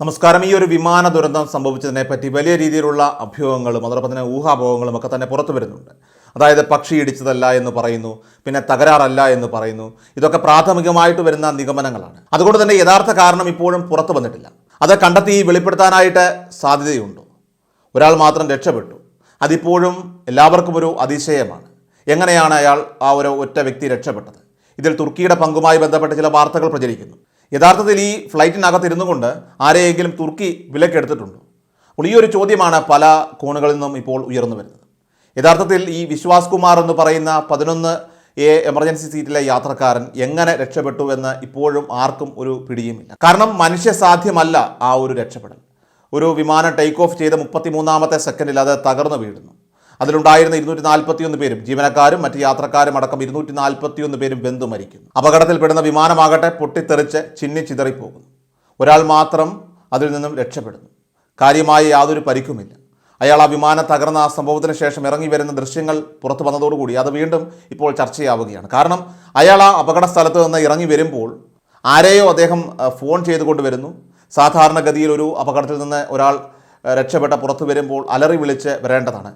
നമസ്കാരം. ഈ ഒരു വിമാന ദുരന്തം സംഭവിച്ചതിനെ പറ്റി വലിയ രീതിയിലുള്ള അഭ്യൂഹങ്ങളും അതോടൊപ്പം തന്നെ ഊഹാഭോഹങ്ങളും ഒക്കെ തന്നെ പുറത്തു വരുന്നുണ്ട്. അതായത് പക്ഷി ഇടിച്ചതല്ല എന്ന് പറയുന്നു പിന്നെ തകരാറല്ല എന്ന് പറയുന്നു. ഇതൊക്കെ പ്രാഥമികമായിട്ട് വരുന്ന നിഗമനങ്ങളാണ്. അതുകൊണ്ട് തന്നെ യഥാർത്ഥ കാരണം ഇപ്പോഴും പുറത്തു വന്നിട്ടില്ല. അത് കണ്ടെത്തി വെളിപ്പെടുത്താനായിട്ട് സാധ്യതയുണ്ടോ. ഒരാൾ മാത്രം രക്ഷപ്പെട്ടു. അതിപ്പോഴും എല്ലാവർക്കും ഒരു അതിശയമാണ്. എങ്ങനെയാണ് അയാൾ ആ ഒരു ഒറ്റ വ്യക്തി രക്ഷപ്പെട്ടത്? ഇതിൽ തുർക്കിയുടെ പങ്കുമായി ബന്ധപ്പെട്ട് ചില വാർത്തകൾ പ്രചരിക്കുന്നു. യഥാർത്ഥത്തിൽ ഈ ഫ്ലൈറ്റിനകത്ത് ഇരുന്നു കൊണ്ട് ആരെയെങ്കിലും തുർക്കി വിലക്കെടുത്തിട്ടുണ്ടോ? അപ്പോൾ ഈ ഒരു ചോദ്യമാണ് പല കോണുകളിൽ നിന്നും ഇപ്പോൾ ഉയർന്നു വരുന്നത്. യഥാർത്ഥത്തിൽ ഈ വിശ്വാസ് കുമാർ എന്ന് പറയുന്ന പതിനൊന്ന് എ എമർജൻസി സീറ്റിലെ യാത്രക്കാരൻ എങ്ങനെ രക്ഷപ്പെട്ടു എന്ന് ഇപ്പോഴും ആർക്കും ഒരു പിടിയുമില്ല. കാരണം മനുഷ്യസാധ്യമല്ല ആ ഒരു രക്ഷപ്പെടൽ. ഒരു വിമാനം ടേക്ക് ഓഫ് ചെയ്ത മുപ്പത്തിമൂന്നാമത്തെ സെക്കൻഡിൽ അത് തകർന്നു വീഴുന്നു. അതിലുണ്ടായിരുന്ന ഇരുന്നൂറ്റി നാൽപ്പത്തിയൊന്ന് പേരും ജീവനക്കാരും മറ്റ് യാത്രക്കാരും അടക്കം ഇരുന്നൂറ്റി നാൽപ്പത്തിയൊന്ന് പേരും ബന്ധു മരിക്കുന്നു. അപകടത്തിൽപ്പെടുന്ന വിമാനമാകട്ടെ പൊട്ടിത്തെറിച്ച് ചിന്നി ചിതറിപ്പോകുന്നു. ഒരാൾ മാത്രം അതിൽ നിന്നും രക്ഷപ്പെടുന്നു. കാര്യമായി യാതൊരു പരിക്കുമില്ല. അയാൾ ആ വിമാനം തകർന്ന ആ സംഭവത്തിന് ശേഷം ഇറങ്ങി വരുന്ന ദൃശ്യങ്ങൾ പുറത്തു വന്നതോടുകൂടി അത് വീണ്ടും ഇപ്പോൾ ചർച്ചയാവുകയാണ്. കാരണം അയാൾ ആ അപകട സ്ഥലത്ത് നിന്ന് ഇറങ്ങി വരുമ്പോൾ ആരെയോ അദ്ദേഹം ഫോൺ ചെയ്തുകൊണ്ട് വരുന്നു. സാധാരണഗതിയിൽ ഒരു അപകടത്തിൽ നിന്ന് ഒരാൾ രക്ഷപ്പെട്ട പുറത്തു വരുമ്പോൾ അലറി വിളിച്ച് വരേണ്ടതാണ്.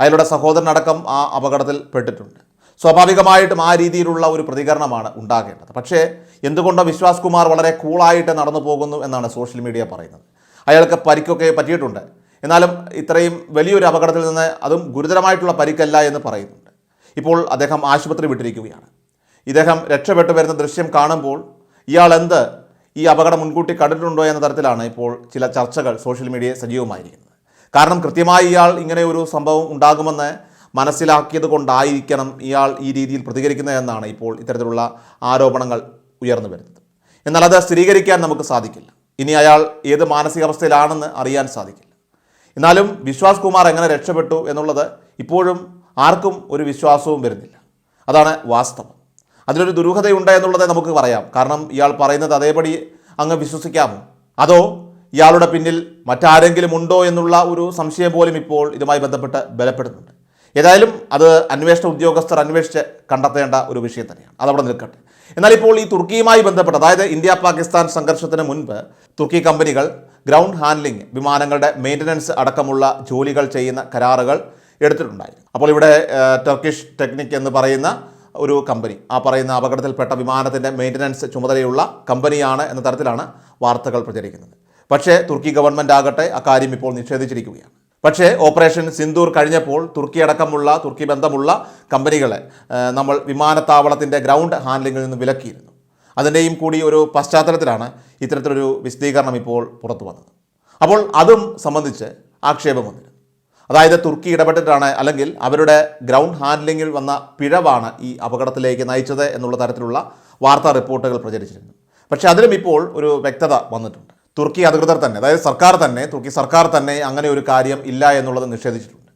അയാളുടെ സഹോദരനടക്കം ആ അപകടത്തിൽ പെട്ടിട്ടുണ്ട്. സ്വാഭാവികമായിട്ടും ആ രീതിയിലുള്ള ഒരു പ്രതികരണമാണ് ഉണ്ടാകേണ്ടത്. പക്ഷേ എന്തുകൊണ്ടോ വിശ്വാസ് കുമാർ വളരെ കൂളായിട്ട് നടന്നു പോകുന്നു എന്നാണ് സോഷ്യൽ മീഡിയ പറയുന്നത്. അയാൾക്ക് പരിക്കൊക്കെ പറ്റിയിട്ടുണ്ട്. എന്നാലും ഇത്രയും വലിയൊരു അപകടത്തിൽ നിന്ന് അതും ഗുരുതരമായിട്ടുള്ള പരിക്കല്ല എന്ന് പറയുന്നുണ്ട്. ഇപ്പോൾ അദ്ദേഹം ആശുപത്രി വിട്ടിരിക്കുകയാണ്. ഇദ്ദേഹം രക്ഷപ്പെട്ടു വരുന്ന ദൃശ്യം കാണുമ്പോൾ ഇയാൾ എന്ത് ഈ അപകടം മുൻകൂട്ടി കണ്ടിട്ടുണ്ടോ എന്ന തരത്തിലാണ് ഇപ്പോൾ ചില ചർച്ചകൾ സോഷ്യൽ മീഡിയയിൽ സജീവമായിരിക്കുന്നത്. കാരണം കൃത്യമായി ഇയാൾ ഇങ്ങനെ ഒരു സംഭവം ഉണ്ടാകുമെന്ന് മനസ്സിലാക്കിയത് കൊണ്ടായിരിക്കണം ഇയാൾ ഈ രീതിയിൽ പ്രതികരിക്കുന്നത് എന്നാണ് ഇപ്പോൾ ഇത്തരത്തിലുള്ള ആരോപണങ്ങൾ ഉയർന്നു വരുന്നത്. എന്നാൽ അത് സ്ഥിരീകരിക്കാൻ നമുക്ക് സാധിക്കില്ല. ഇനി അയാൾ ഏത് മാനസികാവസ്ഥയിലാണെന്ന് അറിയാൻ സാധിക്കില്ല. എന്നാലും വിശ്വാസ് കുമാർ എങ്ങനെ രക്ഷപ്പെട്ടു എന്നുള്ളത് ഇപ്പോഴും ആർക്കും ഒരു വിശ്വാസവും വരുന്നില്ല. അതാണ് വാസ്തവം. അതിലൊരു ദുരൂഹതയുണ്ട് എന്നുള്ളത് നമുക്ക് പറയാം. കാരണം ഇയാൾ പറയുന്നത് അതേപടി അങ്ങ് വിശ്വസിക്കാമോ? അതോ ഇയാളുടെ പിന്നിൽ മറ്റാരെങ്കിലും ഉണ്ടോ എന്നുള്ള ഒരു സംശയം പോലും ഇപ്പോൾ ഇതുമായി ബന്ധപ്പെട്ട് ബലപ്പെടുന്നുണ്ട്. ഏതായാലും അത് അന്വേഷണ ഉദ്യോഗസ്ഥർ അന്വേഷിച്ച് കണ്ടെത്തേണ്ട ഒരു വിഷയം തന്നെയാണ്. അതവിടെ നിൽക്കട്ടെ. എന്നാൽ ഇപ്പോൾ ഈ തുർക്കിയുമായി ബന്ധപ്പെട്ട് അതായത് ഇന്ത്യ പാകിസ്ഥാൻ സംഘർഷത്തിന് മുൻപ് തുർക്കി കമ്പനികൾ ഗ്രൗണ്ട് ഹാൻഡ്ലിംഗ് വിമാനങ്ങളുടെ മെയിന്റനൻസ് അടക്കമുള്ള ജോലികൾ ചെയ്യുന്ന കരാറുകൾ എടുത്തിട്ടുണ്ടായിരുന്നു. അപ്പോൾ ഇവിടെ ടർക്കിഷ് ടെക്നിക് എന്ന് പറയുന്ന ഒരു കമ്പനി ആ പറയുന്ന അപകടത്തിൽപ്പെട്ട വിമാനത്തിന്റെ മെയിന്റനൻസ് ചുമതലയുള്ള കമ്പനിയാണ് എന്ന തരത്തിലാണ് വാർത്തകൾ പ്രചരിക്കുന്നത്. പക്ഷേ തുർക്കി ഗവൺമെന്റ് ആകട്ടെ അക്കാര്യം ഇപ്പോൾ നിഷേധിച്ചിരിക്കുകയാണ്. പക്ഷേ ഓപ്പറേഷൻ സിന്ദൂർ കഴിഞ്ഞപ്പോൾ തുർക്കി അടക്കമുള്ള തുർക്കി ബന്ധമുള്ള കമ്പനികളെ നമ്മൾ വിമാനത്താവളത്തിന്റെ ഗ്രൗണ്ട് ഹാൻഡ്ലിങ്ങിൽ നിന്ന് വിലക്കിയിരുന്നു. അതിന്റെയും കൂടി ഒരു പശ്ചാത്തലത്തിലാണ് ഇത്തരത്തിലൊരു വിശദീകരണം ഇപ്പോൾ പുറത്തു വന്നത്. അപ്പോൾ അതും സംബന്ധിച്ച് ആക്ഷേപം വന്നിരുന്നു. അതായത് തുർക്കി ഇടപെട്ടിട്ടാണ് അല്ലെങ്കിൽ അവരുടെ ഗ്രൗണ്ട് ഹാൻഡ്ലിങ്ങിൽ വന്ന പിഴവാണ് ഈ അപകടത്തിലേക്ക് നയിച്ചത് എന്നുള്ള തരത്തിലുള്ള വാർത്താ റിപ്പോർട്ടുകൾ പ്രചരിച്ചിരുന്നു. പക്ഷേ അതിലും ഇപ്പോൾ ഒരു വ്യക്തത വന്നിട്ടുണ്ട്. തുർക്കി അധികൃതർ തന്നെ അതായത് സർക്കാർ തന്നെ തുർക്കി സർക്കാർ തന്നെ അങ്ങനെ ഒരു കാര്യം ഇല്ല എന്നുള്ളത് നിഷേധിച്ചിട്ടുണ്ട്.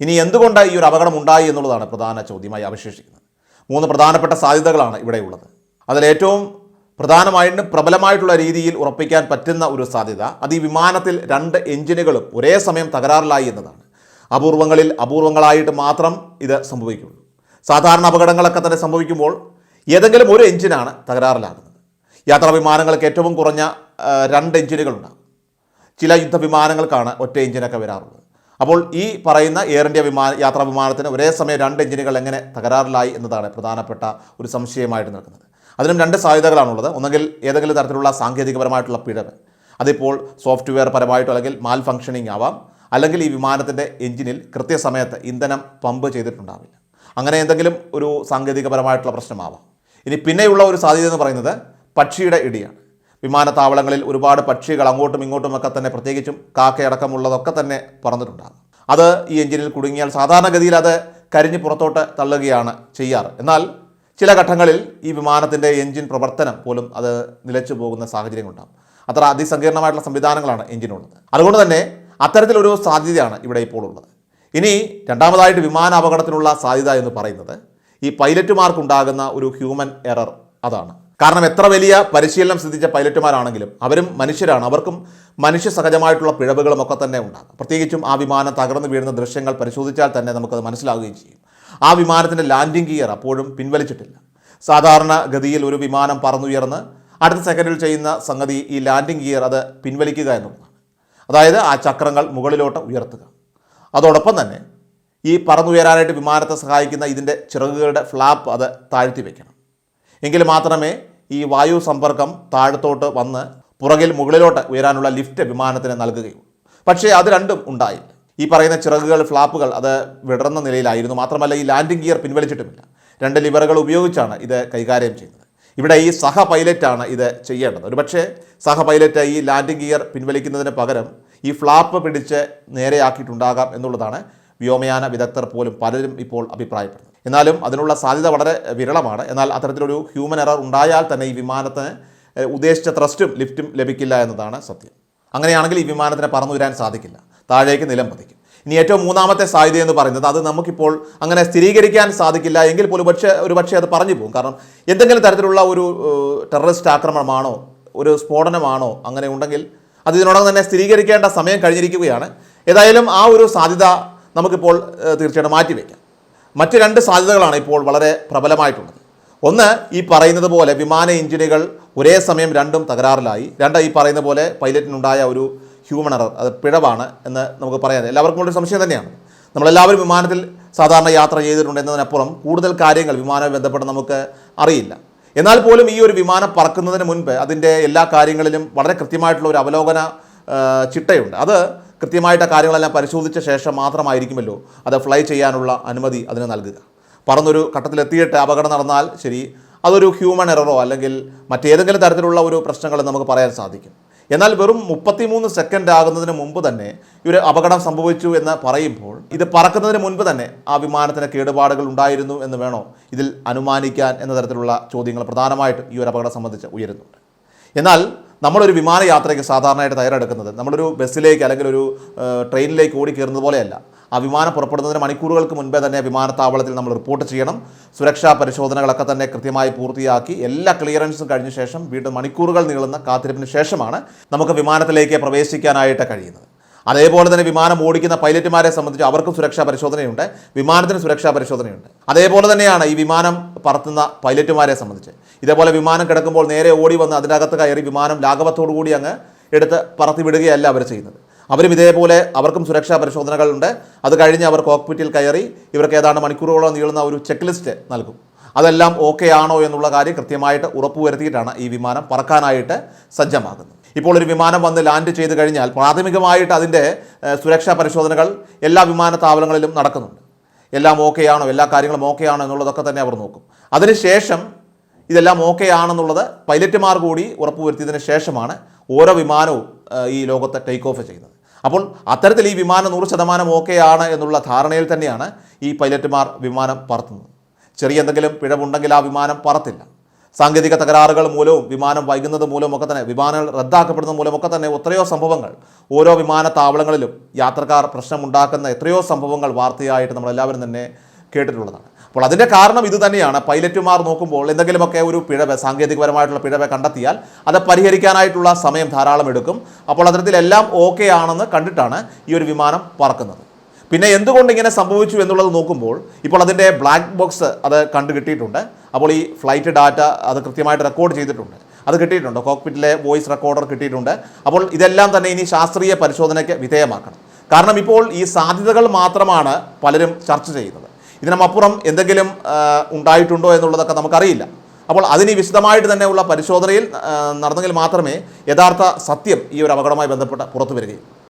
ഇനി എന്തുകൊണ്ട് ഈ ഒരു അപകടം ഉണ്ടായി എന്നുള്ളതാണ് പ്രധാന ചോദ്യമായി അവശേഷിക്കുന്നത്. മൂന്ന് പ്രധാനപ്പെട്ട സാധ്യതകളാണ് ഇവിടെയുള്ളത് അതിലേറ്റവും പ്രധാനമായിട്ടും പ്രബലമായിട്ടുള്ള രീതിയിൽ ഉറപ്പിക്കാൻ പറ്റുന്ന ഒരു സാധ്യത അത് ഈ വിമാനത്തിൽ രണ്ട് എഞ്ചിനുകളും ഒരേ സമയം തകരാറിലായി എന്നതാണ്. അപൂർവങ്ങളിൽ അപൂർവങ്ങളായിട്ട് മാത്രം ഇത് സംഭവിക്കുള്ളൂ. സാധാരണ അപകടങ്ങളൊക്കെ തന്നെ സംഭവിക്കുമ്പോൾ ഏതെങ്കിലും ഒരു എഞ്ചിനാണ് തകരാറിലാകുന്നത്. യാത്രാ വിമാനങ്ങൾക്ക് ഏറ്റവും കുറഞ്ഞ രണ്ട് എഞ്ചിനുകളുണ്ടാകും ചില യുദ്ധ വിമാനങ്ങൾക്കാണ് ഒറ്റ എഞ്ചിനൊക്കെ വരാറുള്ളത്. അപ്പോൾ ഈ പറയുന്ന എയർ ഇന്ത്യ വിമാന യാത്രാ വിമാനത്തിന് ഒരേ സമയം രണ്ട് എഞ്ചിനുകൾ എങ്ങനെ തകരാറിലായി എന്നതാണ് പ്രധാനപ്പെട്ട ഒരു സംശയമായിട്ട് നിൽക്കുന്നത്. അതിനും രണ്ട് സാധ്യതകളാണുള്ളത്. ഒന്നെങ്കിൽ ഏതെങ്കിലും തരത്തിലുള്ള സാങ്കേതികപരമായിട്ടുള്ള പിഴവ് അതിപ്പോൾ സോഫ്റ്റ്വെയർ പരമായിട്ടോ അല്ലെങ്കിൽ മാൽ ഫങ്ഷനിങ് ആവാം. അല്ലെങ്കിൽ ഈ വിമാനത്തിന്റെ എഞ്ചിനിൽ കൃത്യസമയത്ത് ഇന്ധനം പമ്പ് ചെയ്തിട്ടുണ്ടാവില്ല. അങ്ങനെ എന്തെങ്കിലും ഒരു സാങ്കേതികപരമായിട്ടുള്ള പ്രശ്നമാവാം. ഇനി പിന്നെയുള്ള ഒരു സാധ്യത എന്ന് പറയുന്നത് പക്ഷിയുടെ ഇടിയാണ്. വിമാനത്താവളങ്ങളിൽ ഒരുപാട് പക്ഷികൾ അങ്ങോട്ടും ഇങ്ങോട്ടും ഒക്കെ തന്നെ പ്രത്യേകിച്ചും കാക്കയടക്കമുള്ളതൊക്കെ തന്നെ പറന്നിട്ടുണ്ടാകും. അത് ഈ എഞ്ചിനിൽ കുടുങ്ങിയാൽ സാധാരണഗതിയിൽ അത് കരിഞ്ഞ് പുറത്തോട്ട് തള്ളുകയാണ് ചെയ്യാറ്. എന്നാൽ ചില ഘട്ടങ്ങളിൽ ഈ വിമാനത്തിന്റെ എഞ്ചിൻ പ്രവർത്തനം പോലും അത് നിലച്ചു പോകുന്ന സാഹചര്യങ്ങളുണ്ടാകും അത്ര അതിസങ്കീർണമായിട്ടുള്ള സംവിധാനങ്ങളാണ് എഞ്ചിനുള്ളത്. അതുകൊണ്ട് തന്നെ അത്തരത്തിലൊരു സാധ്യതയാണ് ഇവിടെ ഇപ്പോൾ ഉള്ളത്. ഇനി രണ്ടാമതായിട്ട് വിമാന അപകടത്തിനുള്ള സാധ്യത എന്ന് പറയുന്നത് ഈ പൈലറ്റുമാർക്കുണ്ടാകുന്ന ഒരു ഹ്യൂമൻ എറർ അതാണ്. കാരണം എത്ര വലിയ പരിശീലനം സിദ്ധിച്ച പൈലറ്റുമാരാണെങ്കിലും അവരും മനുഷ്യരാണ്. അവർക്കും മനുഷ്യ സഹജമായിട്ടുള്ള പിഴവുകളും ഒക്കെ തന്നെ ഉണ്ടാകും. പ്രത്യേകിച്ചും ആ വിമാനം തകർന്നു വീഴുന്ന ദൃശ്യങ്ങൾ പരിശോധിച്ചാൽ തന്നെ നമുക്കത് മനസ്സിലാവുകയും ചെയ്യും. ആ വിമാനത്തിന്റെ ലാൻഡിംഗ് ഗിയർ അപ്പോഴും പിൻവലിച്ചിട്ടില്ല. സാധാരണ ഗതിയിൽ ഒരു വിമാനം പറന്നുയർന്ന് അടുത്ത സെക്കൻഡിൽ ചെയ്യുന്ന സംഗതി ഈ ലാൻഡിംഗ് ഗിയർ അത് പിൻവലിക്കുക എന്നുള്ളതാണ്. അതായത് ആ ചക്രങ്ങൾ മുകളിലോട്ട് ഉയർത്തുക. അതോടൊപ്പം തന്നെ ഈ പറന്നുയരാനായിട്ട് വിമാനത്തെ സഹായിക്കുന്ന ഇതിന്റെ ചിറകുകളുടെ ഫ്ലാപ്പ് അത് താഴ്ത്തി വയ്ക്കണം എങ്കിൽ മാത്രമേ ഈ വായു സമ്പർക്കം താഴത്തോട്ട് വന്ന് പുറകിൽ മുകളിലോട്ട് ഉയരാനുള്ള ലിഫ്റ്റ് വിമാനത്തിന് നൽകുകയും. പക്ഷേ അത് രണ്ടും ഉണ്ടായില്ല. ഈ പറയുന്ന ചിറകുകൾ ഫ്ലാപ്പുകൾ അത് വിടർന്ന നിലയിലായിരുന്നു. മാത്രമല്ല ഈ ലാൻഡിംഗ് ഗിയർ പിൻവലിച്ചിട്ടുമില്ല. രണ്ട് ലിവറുകൾ ഉപയോഗിച്ചാണ് ഇത് കൈകാര്യം ചെയ്യുന്നത്. ഇവിടെ ഈ സഹ പൈലറ്റാണ് ഇത് ചെയ്യേണ്ടത്. ഒരുപക്ഷെ സഹ പൈലറ്റ് ഈ ലാൻഡിംഗ് ഗിയർ പിൻവലിക്കുന്നതിന് പകരം ഈ ഫ്ലാപ്പ് പിടിച്ച് നേരെയാക്കിയിട്ടുണ്ടാകാം എന്നുള്ളതാണ് വ്യോമയാന വിദഗ്ധർ പോലും പലരും ഇപ്പോൾ അഭിപ്രായപ്പെടുന്നത്. എന്നാലും അതിനുള്ള സാധ്യത വളരെ വിരളമാണ്. എന്നാൽ അത്തരത്തിലൊരു ഹ്യൂമൻ എറർ ഉണ്ടായാൽ തന്നെ ഈ വിമാനത്തിന് ഉദ്ദേശിച്ച ത്രസ്റ്റും ലിഫ്റ്റും ലഭിക്കില്ല എന്നതാണ് സത്യം. അങ്ങനെയാണെങ്കിൽ ഈ വിമാനത്തിന് പറന്നു വരാൻ സാധിക്കില്ല. താഴേക്ക് നിലം പതിക്കും. ഇനി ഏറ്റവും മൂന്നാമത്തെ സാധ്യത എന്ന് പറയുന്നത് അത് നമുക്കിപ്പോൾ അങ്ങനെ സ്ഥിരീകരിക്കാൻ സാധിക്കില്ല എങ്കിൽ പോലും പക്ഷേ ഒരു പക്ഷേ അത് പറഞ്ഞു പോകും. കാരണം എന്തെങ്കിലും തരത്തിലുള്ള ഒരു ടെററിസ്റ്റ് ആക്രമണമാണോ ഒരു സ്ഫോടനമാണോ അങ്ങനെ ഉണ്ടെങ്കിൽ അത് ഇതിനോടകം തന്നെ സ്ഥിരീകരിക്കേണ്ട സമയം കഴിഞ്ഞിരിക്കുകയാണ്. ഏതായാലും ആ ഒരു സാധ്യത നമുക്കിപ്പോൾ തീർച്ചയായിട്ടും മാറ്റിവെക്കാം. മറ്റ് രണ്ട് സാധ്യതകളാണ് ഇപ്പോൾ വളരെ പ്രബലമായിട്ടുള്ളത്. ഒന്ന് ഈ പറയുന്നത് പോലെ വിമാന എഞ്ചിനുകൾ ഒരേ സമയം രണ്ടും തകരാറിലായി. രണ്ട് ഈ പറയുന്ന പോലെ പൈലറ്റിനുണ്ടായ ഒരു ഹ്യൂമൺ എറർ അത് പിഴവാണ് എന്ന് നമുക്ക് പറയാം. എല്ലാവർക്കും ഒരു സംശയം തന്നെയാണ്. നമ്മളെല്ലാവരും വിമാനത്തിൽ സാധാരണ യാത്ര ചെയ്തിട്ടുണ്ട് എന്നതിനപ്പുറം കൂടുതൽ കാര്യങ്ങൾ വിമാനവുമായി ബന്ധപ്പെട്ട് നമുക്ക് അറിയില്ല. എന്നാൽ പോലും ഈ ഒരു വിമാനം പറക്കുന്നതിന് മുൻപ് അതിന്റെ എല്ലാ കാര്യങ്ങളിലും വളരെ കൃത്യമായിട്ടുള്ള ഒരു അവലോകന ചിട്ടയുണ്ട്. അത് കൃത്യമായിട്ട് കാര്യങ്ങളെല്ലാം പരിശോധിച്ച ശേഷം മാത്രമായിരിക്കുമല്ലോ അത് ഫ്ലൈ ചെയ്യാനുള്ള അനുമതി അതിന് നൽകുക. പറന്നൊരു ഘട്ടത്തിലെത്തിയിട്ട് അപകടം നടന്നാൽ ശരി അതൊരു ഹ്യൂമൻ എററോ അല്ലെങ്കിൽ മറ്റേതെങ്കിലും തരത്തിലുള്ള ഒരു പ്രശ്നങ്ങൾ നമുക്ക് പറയാൻ സാധിക്കും. എന്നാൽ വെറും മുപ്പത്തിമൂന്ന് സെക്കൻഡ് ആകുന്നതിന് മുമ്പ് തന്നെ ഈ ഒരു അപകടം സംഭവിച്ചു എന്ന് പറയുമ്പോൾ ഇത് പറക്കുന്നതിന് മുൻപ് തന്നെ ആ വിമാനത്തിന് കേടുപാടുകൾ ഉണ്ടായിരുന്നു എന്ന് വേണോ? ഇതിൽ അനുമാനിക്കാൻ എന്ന തരത്തിലുള്ള ചോദ്യങ്ങൾ പ്രധാനമായിട്ടും ഈ ഒരു അപകടം സംബന്ധിച്ച് ഉയരുന്നുണ്ട്. എന്നാൽ നമ്മളൊരു വിമാനയാത്രയ്ക്ക് സാധാരണയായിട്ട് തയ്യാറെടുക്കുന്നത് നമ്മളൊരു ബസ്സിലേക്ക് അല്ലെങ്കിൽ ഒരു ട്രെയിനിലേക്ക് ഓടി കയറുന്നത് പോലെയല്ല. ആ വിമാനം പുറപ്പെടുന്നതിന് മണിക്കൂറുകൾക്ക് മുൻപേ തന്നെ വിമാനത്താവളത്തിൽ നമ്മൾ റിപ്പോർട്ട് ചെയ്യണം. സുരക്ഷാ പരിശോധനകളൊക്കെ തന്നെ കൃത്യമായി പൂർത്തിയാക്കി എല്ലാ ക്ലിയറൻസും കഴിഞ്ഞ ശേഷം വീണ്ടും മണിക്കൂറുകൾ നീളുന്ന കാത്തിരിപ്പിന് ശേഷമാണ് നമുക്ക് വിമാനത്തിലേക്ക് പ്രവേശിക്കാനായിട്ട് കഴിയുന്നത്. അതേപോലെ തന്നെ വിമാനം ഓടിക്കുന്ന പൈലറ്റുമാരെ സംബന്ധിച്ച് അവർക്കും സുരക്ഷാ പരിശോധനയുണ്ട്. വിമാനത്തിന് സുരക്ഷാ പരിശോധനയുണ്ട്. അതേപോലെ തന്നെയാണ് ഈ വിമാനം പറത്തുന്ന പൈലറ്റുമാരെ സംബന്ധിച്ച്. ഇതേപോലെ വിമാനം കിടക്കുമ്പോൾ നേരെ ഓടി വന്ന് അതിനകത്ത് കയറി വിമാനം ലാഘവത്തോടു കൂടി അങ്ങ് എടുത്ത് പറത്തി വിടുകയല്ല അവർ ചെയ്യുന്നത്. അവരും ഇതേപോലെ അവർക്കും സുരക്ഷാ പരിശോധനകളുണ്ട്. അത് കഴിഞ്ഞ് അവർ കോക്പിറ്റിൽ കയറി ഇവർക്ക് ഏതാണ്ട് മണിക്കൂറുകളോ നീളുന്ന ഒരു ചെക്ക് ലിസ്റ്റ് നൽകും. അതെല്ലാം ഓക്കെ ആണോ എന്നുള്ള കാര്യം കൃത്യമായിട്ട് ഉറപ്പുവരുത്തിയിട്ടാണ് ഈ വിമാനം പറക്കാനായിട്ട് സജ്ജമാകുന്നത്. ഇപ്പോൾ ഒരു വിമാനം വന്ന് ലാൻഡ് ചെയ്ത് കഴിഞ്ഞാൽ പ്രാഥമികമായിട്ട് അതിന്റെ സുരക്ഷാ പരിശോധനകൾ എല്ലാ വിമാനത്താവളങ്ങളിലും നടക്കുന്നുണ്ട്. എല്ലാം ഓക്കെ ആണോ എല്ലാ കാര്യങ്ങളും ഓക്കെ ആണോ എന്നുള്ളതൊക്കെ തന്നെ അവർ നോക്കും. അതിനുശേഷം ഇതെല്ലാം ഓക്കെ ആണെന്നുള്ളത് പൈലറ്റുമാർ കൂടി ഉറപ്പുവരുത്തിയതിന് ശേഷമാണ് ഓരോ വിമാനവും ഈ ലോകത്തെ ടേക്ക് ഓഫ് ചെയ്യുന്നത്. അപ്പോൾ അത്തരത്തിൽ ഈ വിമാനം നൂറ് ശതമാനം ഓക്കെ ആണ് എന്നുള്ള ധാരണയിൽ തന്നെയാണ് ഈ പൈലറ്റുമാർ വിമാനം പറത്തുന്നത്. ചെറിയ എന്തെങ്കിലും പിഴവുണ്ടെങ്കിൽ ആ വിമാനം പറത്തില്ല. സാങ്കേതിക തകരാറുകൾ മൂലവും വിമാനം വൈകുന്നത് മൂലമൊക്കെ തന്നെ വിമാനങ്ങൾ റദ്ദാക്കപ്പെടുന്ന മൂലമൊക്കെ തന്നെ എത്രയോ സംഭവങ്ങൾ ഓരോ വിമാനത്താവളങ്ങളിലും യാത്രക്കാർ പ്രശ്നമുണ്ടാക്കുന്ന എത്രയോ സംഭവങ്ങൾ വാർത്തയായിട്ട് നമ്മളെല്ലാവരും തന്നെ കേട്ടിട്ടുള്ളതാണ്. അപ്പോൾ അതിന്റെ കാരണം ഇത് തന്നെയാണ്. പൈലറ്റുമാർ നോക്കുമ്പോൾ എന്തെങ്കിലുമൊക്കെ ഒരു പിഴവ് സാങ്കേതികപരമായിട്ടുള്ള പിഴവ് കണ്ടെത്തിയാൽ അത് പരിഹരിക്കാനായിട്ടുള്ള സമയം ധാരാളം എടുക്കും. അപ്പോൾ അത്തരത്തിലെല്ലാം ഓക്കെ ആണെന്ന് കണ്ടിട്ടാണ് ഈ ഒരു വിമാനം പറക്കുന്നത്. പിന്നെ എന്തുകൊണ്ട് ഇങ്ങനെ സംഭവിച്ചു എന്നുള്ളത് നോക്കുമ്പോൾ ഇപ്പോൾ അതിന്റെ ബ്ലാക്ക് ബോക്സ് അത് കണ്ടു കിട്ടിയിട്ടുണ്ട് അപ്പോൾ ഈ ഫ്ലൈറ്റ് ഡാറ്റ അത് കൃത്യമായിട്ട് റെക്കോർഡ് ചെയ്തിട്ടുണ്ട്. അത് കിട്ടിയിട്ടുണ്ട്. കോക്പിറ്റിലെ വോയിസ് റെക്കോർഡർ കിട്ടിയിട്ടുണ്ട്. അപ്പോൾ ഇതെല്ലാം തന്നെ ഇനി ശാസ്ത്രീയ പരിശോധനയ്ക്ക് വിധേയമാക്കണം. കാരണം ഇപ്പോൾ ഈ സാധ്യതകൾ മാത്രമാണ് പലരും ചർച്ച ചെയ്യുന്നത്. ഇതിനപ്പുറം എന്തെങ്കിലും ഉണ്ടായിട്ടുണ്ടോ എന്നുള്ളതൊക്കെ നമുക്കറിയില്ല. അപ്പോൾ അതിന് വിശദമായിട്ട് തന്നെയുള്ള പരിശോധനയിൽ നടന്നെങ്കിൽ മാത്രമേ യഥാർത്ഥ സത്യം ഈ ഒരു അപകടവുമായി ബന്ധപ്പെട്ട് പുറത്തു വരികയുള്ളൂ.